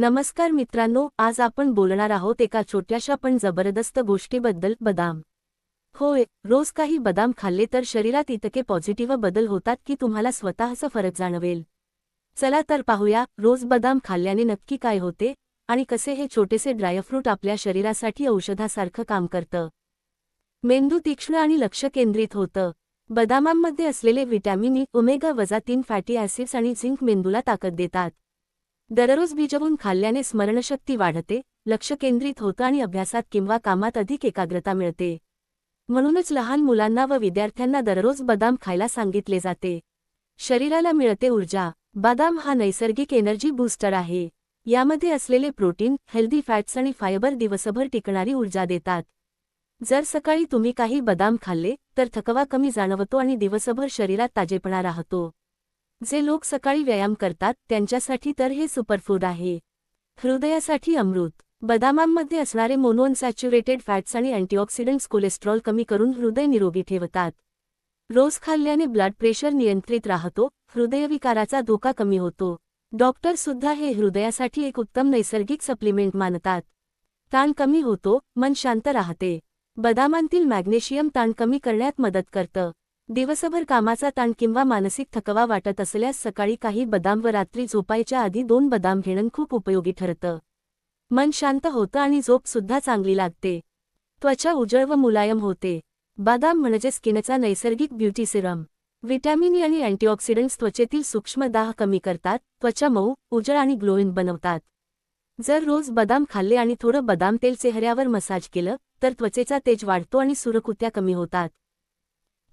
नमस्कार मित्रांनो आज आपण बोलणार आहोत एका छोट्याशा पण जबरदस्त गोष्टीबद्दल बदाम. होय रोज काही बदाम खाल्ले तर शरीरात इतके पॉझिटिव्ह बदल होतात की तुम्हाला स्वतःचा फरक जाणवेल. चला तर पाहूया रोज बदाम खाल्ल्याने नक्की काय होते आणि कसे हे छोटेसे ड्रायफ्रूट आपल्या शरीरासाठी औषधासारखं काम करतं. मेंदू तीक्ष्ण आणि लक्ष केंद्रित होतं. बदामांमध्ये असलेले व्हिटॅमिन ई ओमेगा वजा तीन फॅटी ॲसिड्स आणि झिंक मेंदूला ताकद देतात. दररोज भिजवून खाल्ल्याने स्मरणशक्ती वाढते लक्ष केंद्रित होतं आणि अभ्यासात किंवा कामात अधिक एकाग्रता मिळते. म्हणूनच लहान मुलांना व विद्यार्थ्यांना दररोज बदाम खायला सांगितले जाते. शरीराला मिळते ऊर्जा. बदाम हा नैसर्गिक एनर्जी बूस्टर आहे. यामध्ये असलेले प्रोटीन हेल्दी फॅट्स आणि फायबर दिवसभर टिकणारी ऊर्जा देतात. जर सकाळी तुम्ही काही बदाम खाल्ले तर थकवा कमी जाणवतो आणि दिवसभर शरीरात ताजेपणा राहतो. जे लोक सकाळी व्यायाम करतात त्यांच्यासाठी तर हे सुपरफूड आहे. हृदयासाठी अमृत. बदामांमध्ये असणारे मोनोअनसॅच्युरेटेड फॅट्स आणि अँटीऑक्सिडंट्स कोलेस्ट्रॉल कमी करून हृदय निरोगी ठेवतात. रोज खाल्ल्याने ब्लड प्रेशर नियंत्रित राहतो हृदयविकाराचा धोका कमी होतो. डॉक्टर सुद्धा हे हृदयासाठी एक उत्तम नैसर्गिक सप्लिमेंट मानतात. ताण कमी होतो मन शांत राहते. बदामांतील मॅग्नेशियम ताण कमी करण्यात मदत करतं. दिवसभर कामाचा ताण किंवा मानसिक थकवा वाटत असल्यास सकाळी काही बदाम व रात्री झोपायच्या आधी दोन बदाम घेणं खूप उपयोगी ठरतं. मन शांत होतं आणि झोपसुद्धा चांगली लागते. त्वचा उजळ व मुलायम होते. बदाम म्हणजे स्किनचा नैसर्गिक ब्युटी सिरम. व्हिटॅमिन e आणि अँटीऑक्सिडंट्स त्वचेतील सूक्ष्म दाह कमी करतात त्वचा मऊ उजळ आणि ग्लोईन बनवतात. जर रोज बदाम खाल्ले आणि थोडं बदाम तेल चेहऱ्यावर मसाज केलं तर त्वचेचा तेज वाढतो आणि सुरकुत्या कमी होतात.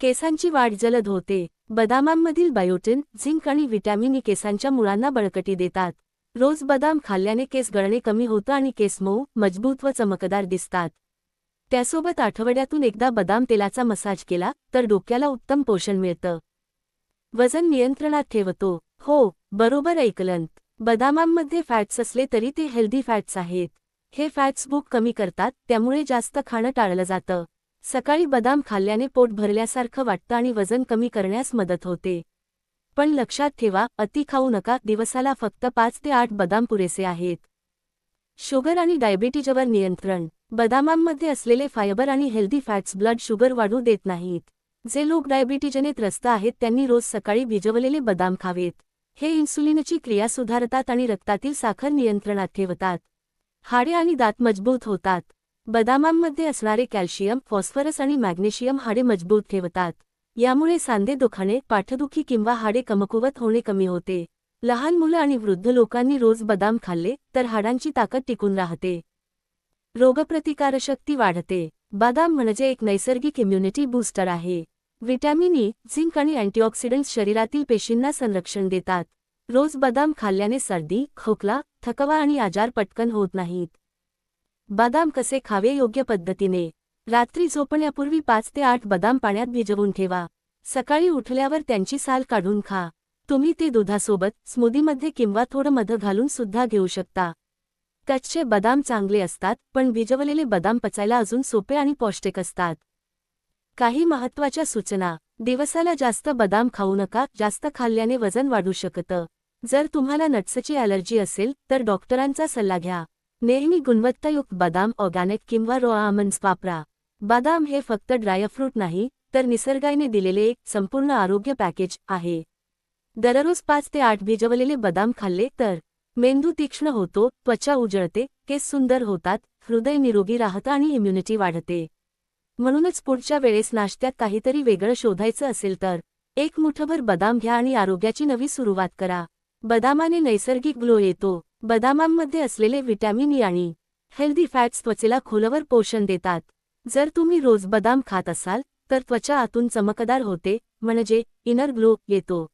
केसांची वाढ जलद होते. बदामांमधील बायोटिन झिंक आणि व्हिटॅमिन ई केसांच्या मुळांना बळकटी देतात. रोज बदाम खाल्ल्याने केस गळणे कमी होतं आणि केस मऊ मजबूत व चमकदार दिसतात. त्यासोबत आठवड्यातून एकदा बदाम तेलाचा मसाज केला तर डोक्याला उत्तम पोषण मिळतं. वजन नियंत्रणात ठेवतो. हो बरोबर ऐकलंत. बदामांमध्ये फॅट्स असले तरी ते हेल्दी फॅट्स आहेत. हे फॅट्स भूक कमी करतात त्यामुळे जास्त खाणं टाळलं जातं. सकाळी बदाम खाल्ल्याने पोट भरल्यासारखं वाटतं आणि वजन कमी करण्यास मदत होते. पण लक्षात ठेवा अति खाऊ नका दिवसाला फक्त पाच ते आठ बदाम पुरेसे आहेत. शुगर आणि डायबिटीजवर नियंत्रण. बदामांमध्ये असलेले फायबर आणि हेल्दी फॅट्स ब्लड शुगर वाढू देत नाहीत. जे लोक डायबिटीजने त्रस्त आहेत त्यांनी रोज सकाळी भिजवलेले बदाम खावेत. हे इन्सुलिनची क्रिया सुधारतात आणि रक्तातील साखर नियंत्रणात ठेवतात. हाडे आणि दात मजबूत होतात. बदामांमध्ये असणारे कॅल्शियम फॉस्फरस आणि मॅग्नेशियम हाडे मजबूत ठेवतात. यामुळे सांधे दुखाणे पाठदुखी किंवा हाडे कमकुवत होणे कमी होते. लहान मुलं आणि वृद्ध लोकांनी रोज बदाम खाल्ले तर हाडांची ताकद टिकून राहते. रोगप्रतिकारशक्ती वाढते. बदाम म्हणजे एक नैसर्गिक इम्युनिटी बूस्टर आहे. व्हिटॅमिन ई झिंक आणि अँटीऑक्सिडंट्स शरीरातील पेशींना संरक्षण देतात. रोज बदाम खाल्ल्याने सर्दी खोकला थकवा आणि आजार पटकन होत नाहीत. बदाम कसे खावे योग्य पद्धतीने? रात्री झोपण्यापूर्वी पाच ते आठ बदाम पाण्यात भिजवून ठेवा. सकाळी उठल्यावर त्यांची साल काढून खा. तुम्ही ते दुधासोबत स्मूदीमध्ये किंवा थोडं मध घालून सुद्धा घेऊ शकता. कच्चे बदाम चांगले असतात पण भिजवलेले बदाम पचायला अजून सोपे आणि पौष्टिक असतात. काही महत्त्वाच्या सूचना. दिवसाला जास्त बदाम खाऊ नका जास्त खाल्ल्याने वजन वाढू शकतं. जर तुम्हाला नट्सची ॲलर्जी असेल तर डॉक्टरांचा सल्ला घ्या. नेहमी गुणवत्तायुक्त बदाम ऑर्गॅनिक किंवा रो आमंड्स वापरा. बदाम हे फक्त ड्रायफ्रूट नाही तर निसर्गाने दिलेले एक संपूर्ण आरोग्य पॅकेज आहे. दररोज पाच ते आठ भिजवलेले बदाम खाल्ले तर मेंदू तीक्ष्ण होतो त्वचा उजळते केस सुंदर होतात हृदय निरोगी राहतं आणि इम्युनिटी वाढते. म्हणूनच पुढच्या वेळेस नाश्त्यात काहीतरी वेगळं शोधायचं असेल तर एक मुठभर बदाम घ्या आणि आरोग्याची नवी सुरुवात करा. बदामाने नैसर्गिक ग्लो येतो. बदामांमध्ये असलेले व्हिटॅमिन ई आणि हेल्दी फॅट्स त्वचेला खोलवर पोषण देतात. जर तुम्ही रोज बदाम खात असाल तर त्वचा आतून चमकदार होते म्हणजे इनर ग्लो येतो.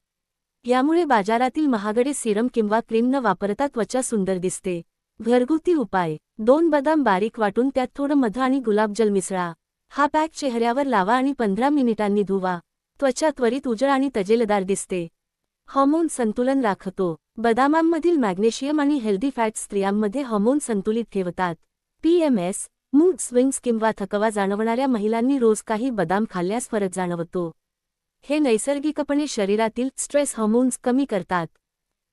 यामुळे बाजारातील महागडे सिरम किंवा क्रीम न वापरता त्वचा सुंदर दिसते. घरगुती उपाय. दोन बदाम बारीक वाटून त्यात थोडं मध आणि गुलाबजल मिसळा. हा पॅक चेहऱ्यावर लावा आणि पंधरा मिनिटांनी धुवा. त्वचा त्वरित उजळ आणि तजेलदार दिसते. हॉर्मोन संतुलन राखतो. बदामांमधील मॅग्नेशियम आणि हेल्दी फॅट स्त्रियांमध्ये हॉर्मोन संतुलित ठेवतात. पीएमएस मूड स्विंग्स किंवा थकवा जाणवणाऱ्या महिलांनी रोज काही बदाम खाल्ल्यास फरक जाणवतो. हे नैसर्गिकपणे शरीरातील स्ट्रेस हॉर्मोन्स कमी करतात.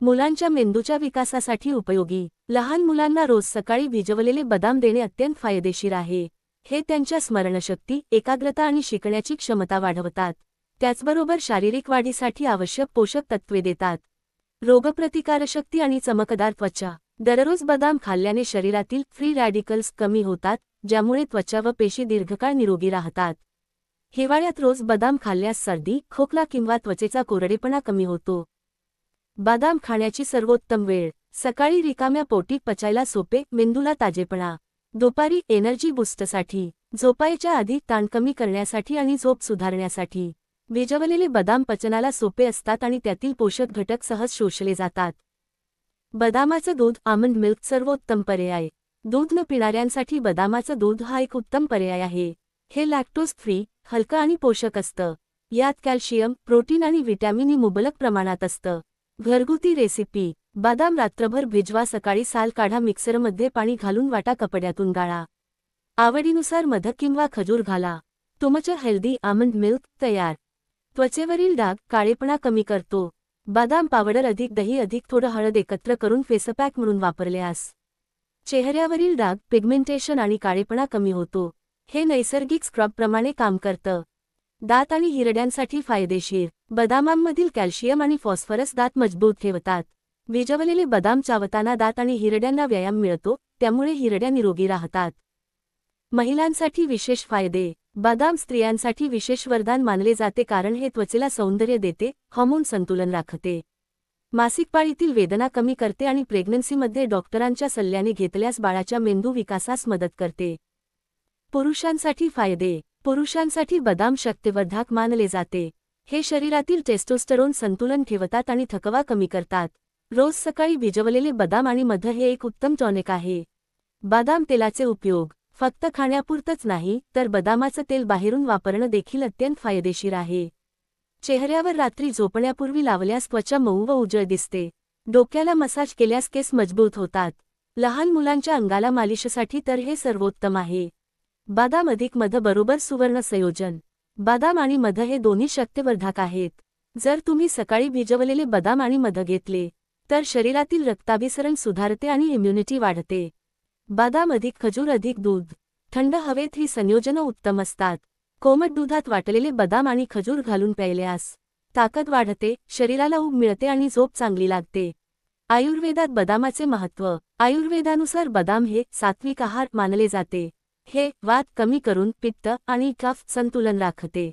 मुलांच्या मेंदूच्या विकासासाठी उपयोगी. लहान मुलांना रोज सकाळी भिजवलेले बदाम देणे अत्यंत फायदेशीर आहे. हे त्यांच्या स्मरणशक्ती एकाग्रता आणि शिकण्याची क्षमता वाढवतात. त्याचबरोबर शारीरिक वाढीसाठी आवश्यक पोषक तत्वे देतात. रोगप्रतिकारशक्ती आणि चमकदार त्वचा. दररोज बदाम खाल्ल्याने शरीरातील फ्री रॅडिकल्स कमी होतात ज्यामुळे त्वचा व पेशी दीर्घकाळ निरोगी राहतात. हिवाळ्यात रोज बदाम खाल्ल्यास सर्दी खोकला किंवा त्वचेचा कोरडेपणा कमी होतो. बदाम खाण्याची सर्वोत्तम वेळ. सकाळी रिकाम्या पोटी पचायला सोपे मेंदूला ताजेपणा. दुपारी एनर्जी बुस्टसाठी. झोपायच्या आधी ताण कमी करण्यासाठी आणि झोप सुधारण्यासाठी. भिजवलेले बदाम पचनाला सोपे असतात आणि त्यातील पोषक घटक सहज शोषले जातात. बदामाचं दूध आमंड मिल्क सर्वोत्तम पर्याय. दूध न पिणाऱ्यांसाठी बदामाचं दूध हा एक उत्तम पर्याय आहे. हे लॅक्टोज फ्री हलकं आणि पोषक असतं. यात कॅल्शियम प्रोटीन आणि व्हिटॅमिन मुबलक प्रमाणात असतं. घरगुती रेसिपी. बदाम रात्रभर भिजवा सकाळी साल काढा मिक्सरमध्ये पाणी घालून वाटा कपड्यातून गाळा. आवडीनुसार मध किंवा खजूर घाला. तुमचं हेल्दी आमंड मिल्क तयार. त्वचेवरील डाग काळेपणा कमी करतो. बदाम पावडर अधिक दही अधिक थोडं हळद एकत्र करून फेसपॅक म्हणून वापरल्यास चेहऱ्यावरील डाग पिगमेंटेशन आणि काळेपणा कमी होतो. हे नैसर्गिक स्क्रबप्रमाणे काम करतं. दात आणि हिरड्यांसाठी फायदेशीर. बदामांमधील कॅल्शियम आणि फॉस्फरस दात मजबूत ठेवतात. विजवलेले बदाम चावताना दात आणि हिरड्यांना व्यायाम मिळतो त्यामुळे हिरड्या निरोगी राहतात. महिलांसाठी विशेष फायदे. बदाम स्त्रियांसाठी विशेष वरदान मानले जाते कारण हे त्वचेला सौंदर्य देते हॉर्मोन संतुलन राखते. मासिक पाळीतील वेदना कमी करते आणि प्रेग्नन्सीमध्ये डॉक्टरांच्या सल्ल्याने घेतल्यास बाळाच्या मेंदू विकासास मदत करते. पुरुषांसाठी फायदे पुरुषांसाठी बदाम शक्तिवर्धक मानले जाते. हे शरीरातील टेस्टोस्टरोन संतुलन ठेवतात आणि थकवा कमी करतात. रोज सकाळी भिजवलेले बदाम आणि मध हे एक उत्तम टॉनिक आहे. बदाम तेलाचे उपयोग फक्त खाण्यापुरतंच नाही तर बदामाचं तेल बाहेरून वापरणं देखील अत्यंत फायदेशीर आहे. चेहऱ्यावर रात्री झोपण्यापूर्वी लावल्यास त्वचा मऊ व उजळ दिसते. डोक्याला मसाज केल्यास केस मजबूत होतात. लहान मुलांच्या अंगाला मालिशसाठी तर हे सर्वोत्तम आहे. बदाम अधिक मध बरोबर सुवर्ण संयोजन. बदाम आणि मध हे दोन्ही शक्तिवर्धक आहेत. जर तुम्ही सकाळी भिजवलेले बदाम आणि मध घेतले तर शरीरातील रक्ताभिसरण सुधारते आणि इम्युनिटी वाढते. बदाम अधिक खजूर अधिक दूध. थंड हवेत ही संयोजनं उत्तम असतात. कोमट दुधात वाटलेले बदाम आणि खजूर घालून प्यायल्यास ताकद वाढते शरीराला उब मिळते आणि झोप चांगली लागते. आयुर्वेदात बदामाचे महत्त्व. आयुर्वेदानुसार बदाम हे सात्विक आहार मानले जाते. हे वात कमी करून पित्त आणि कफ संतुलन राखते.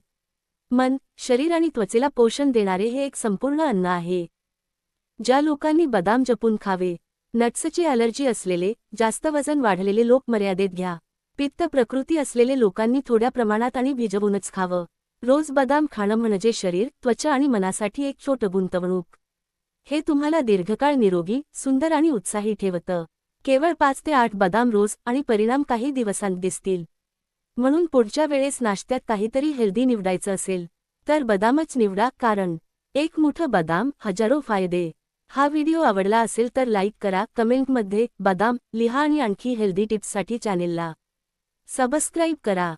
मन शरीर आणि त्वचेला पोषण देणारे हे एक संपूर्ण अन्न आहे. ज्या लोकांनी बदाम जपून खावे नट्सची अलर्जी असलेले जास्त वजन वाढलेले लोक मर्यादेत घ्या. पित्त प्रकृती असलेले लोकांनी थोड्या प्रमाणात आणि भिजवूनच खावं. रोज बदाम खाणं म्हणजे शरीर त्वचा आणि मनासाठी एक छोटं गुंतवणूक. हे तुम्हाला दीर्घकाळ निरोगी सुंदर आणि उत्साही ठेवतं. केवळ पाच ते आठ बदाम रोज आणि परिणाम काही दिवसांत दिसतील. म्हणून पुढच्या वेळेस नाश्त्यात काहीतरी हेल्दी निवडायचं असेल तर बदामच निवडा कारण एक मोठं बदाम हजारो फायदे. हा व्हिडिओ आवडला असेल तर लाईक करा कमेंटमध्ये बदाम लिहा आणि आणखी हेल्दी टिप्ससाठी चॅनेलला सबस्क्राईब करा.